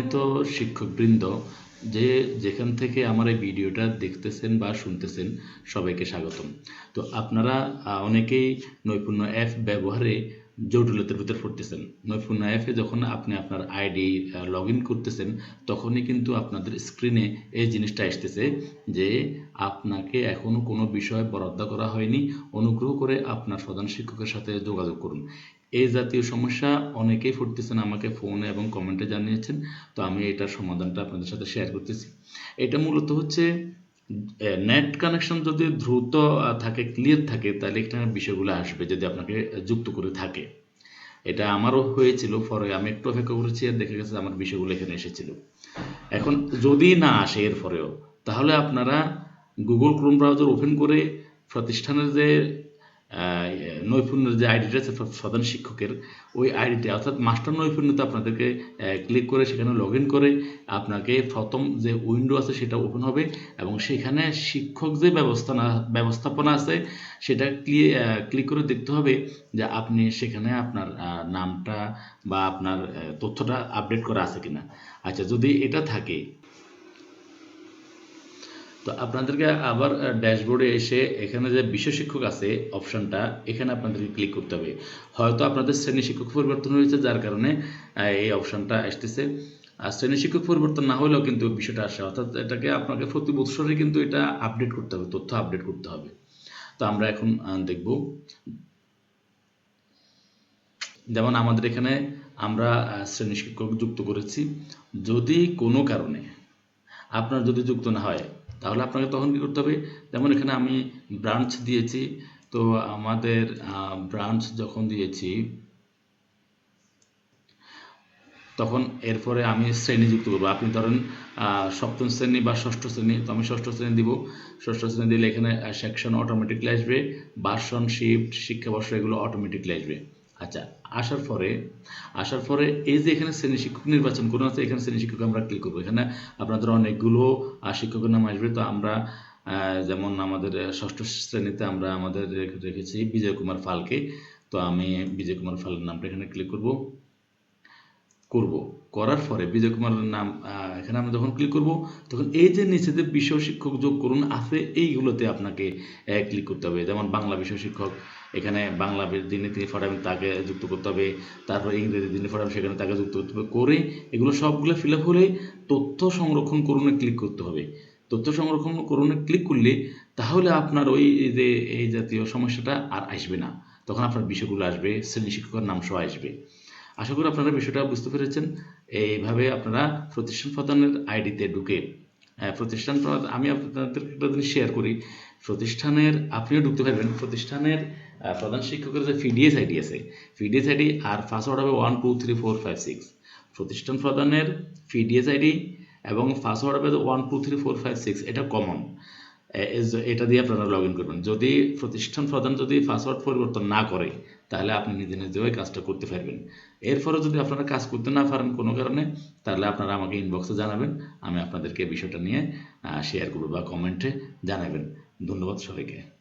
সম্মানিত শিক্ষকবৃন্দ, যে যেখান থেকে আমার এই ভিডিওটা দেখতেছেন বা শুনতেছেন, সবাইকে স্বাগতম। তো আপনারা অনেকেই নৈপুণ্য অ্যাপ ব্যবহারে জটিলতার ভিতর পড়তেছেন। নৈপুণ্য অ্যাপে যখন আপনি আপনার আইডি লগ করতেছেন, তখনই কিন্তু আপনাদের স্ক্রিনে এই জিনিসটা আসতেছে যে আপনাকে এখনও কোনো বিষয় বরাদ্দ করা হয়নি। অনুগ্রহ করে আপনার প্রধান শিক্ষকের সাথে যোগাযোগ করুন। এই জাতীয় সমস্যা অনেকেই ফুটতেছেন আমাকে ফোনে এবং কমেন্টে জানিয়েছেন। তো আমি এটার সমাধানটা আপনাদের সাথে শেয়ার করতেছি। এটা মূলত হচ্ছে নেট কানেকশন যদি দ্রুত থাকে ক্লিয়ার থাকে, তাহলে এখানে বিষয়গুলো আসবে যদি আপনাকে যুক্ত করে থাকে। এটা আমারও হয়েছিল, পরে আমি একটু অপেক্ষা করেছি আর দেখা গেছে আমার বিষয়গুলো এখানে এসেছিল। এখন যদি না আসে এর পরেও, তাহলে আপনারা গুগল ক্রোম ব্রাউজার ওপেন করে প্রতিষ্ঠানের যে নৈপুণ্যের যে আইডিটা আছে প্রধান শিক্ষকের, ওই আইডিতে, অর্থাৎ মাস্টার নৈপুণ্যতা আপনাদেরকে ক্লিক করে সেখানে লগ করে আপনাকে প্রথম যে উইন্ডো আছে সেটা ওপেন হবে এবং সেখানে শিক্ষক যে ব্যবস্থানা, ব্যবস্থাপনা আছে সেটা ক্লিক করে দেখতে হবে যে আপনি সেখানে আপনার নামটা বা আপনার তথ্যটা আপডেট করা আছে কিনা। আচ্ছা যদি এটা থাকে তো আপনাদেরকে আবার ড্যাশবোর্ডে এসে এখানে যে বিষয় শিক্ষক আছে অপশনটা, এখানে আপনাদেরকে ক্লিক করতে হবে। হয়তো আপনাদের শ্রেণি শিক্ষক পরিবর্তন হয়েছে, যার কারণে এই অপশনটা আসতেছে। আর শ্রেণি শিক্ষক পরিবর্তন না হলেও কিন্তু বিষয়টা আসে, অর্থাৎ এটাকে আপনাকে প্রতি বছরই কিন্তু এটা আপডেট করতে হবে, তথ্য আপডেট করতে হবে। তো আমরা এখন দেখব। যেমন আমাদের এখানে আমরা শ্রেণি শিক্ষক যুক্ত করেছি। যদি কোনো কারণে আপনার যদি যুক্ত না হয় তাহলে আপনাকে তখন কি করতে হবে? যেমন এখানে আমি ব্রাঞ্চ দিয়েছি, তো আমাদের ব্রাঞ্চ যখন দিয়েছি, তখন এরপরে আমি শ্রেণি যুক্ত করব। আপনি ধরেন সপ্তম শ্রেণি বা ষষ্ঠ শ্রেণি, তো আমি ষষ্ঠ শ্রেণি দিব। ষষ্ঠ শ্রেণি দিলে এখানে সেকশন অটোমেটিকলি আসবে। ভার্সন শিফট শিক্ষাবর্ষ, এগুলো অটোমেটিকলি আসবে। আচ্ছা আসার পরে আসার পরে এই যে এখানে শ্রেণি শিক্ষক নির্বাচন করুন আছে এখানে শ্রেণি শিক্ষক আমরা ক্লিক করব। এখানে আপনাদের অনেকগুলো শিক্ষকের নাম আসবে। তো আমরা যেমন আমাদের ষষ্ঠ শ্রেণীতে আমরা আমাদের রেখেছি বিজয় কুমার ফালকে। তো আমি বিজয় কুমার ফালের নামটা এখানে ক্লিক করব। করব। করার পরে বিজয় কুমারের নাম এখানে আমরা যখন ক্লিক করব, তখন এই যে নিচে যে বিষয় শিক্ষক যোগ করুন আছে, এইগুলোতে আপনাকে ক্লিক করতে হবে। যেমন বাংলা বিষয় শিক্ষক, এখানে বাংলা যিনি তিনি পড়াবেন, তাকে যুক্ত করতে হবে। তারপর ইংরেজি যিনি পড়াবেন, সেখানে তাকে যুক্ত করতে হবে। করে এগুলো সবগুলো ফিল আপ হলে তথ্য সংরক্ষণ করুনে ক্লিক করতে হবে। তথ্য সংরক্ষণ করুনে ক্লিক করলে তাহলে আপনার ওই যে, এই জাতীয় সমস্যাটা আর আসবে না। তখন আপনার বিষয়গুলো আসবে, শ্রেণি শিক্ষকের নাম সহ আসবে। আশা করি আপনারা বিষয়টা বুঝতে পেরেছেন। এইভাবে আপনারা প্রতিষ্ঠান প্রদানের আইডিতে ঢুকে আহ, প্রতিষ্ঠান প্রদান আমি আপনাদের একটা জিনিস শেয়ার করি। প্রতিষ্ঠানের আপনিও ঢুকতে পারবেন। প্রতিষ্ঠানের প্রধান শিক্ষকের যে ফিডিএস আইডি আছে ফিডিএস আইডি আর পাসওয়ার্ড হবে one two three four five six প্রতিষ্ঠান প্রদানের ফিডিএস আইডি এবং পাসওয়ার্ড হবে one two three four five six এটা কমন এটা দিয়ে আপনারা লগ ইন করবেন। যদি প্রতিষ্ঠান প্রধান যদি পাসওয়ার্ড পরিবর্তন না করে, তাহলে আপনি নিজে নিজে ওই কাজটা করতে পারবেন। এরপরে যদি আপনারা কাজ করতে না পারেন কোনো কারণে, তাহলে আপনারা আমাকে ইনবক্সে জানাবেন, আমি আপনাদেরকে বিষয়টা নিয়ে শেয়ার করব বা কমেন্টে জানাবেন। ধন্যবাদ সবাইকে।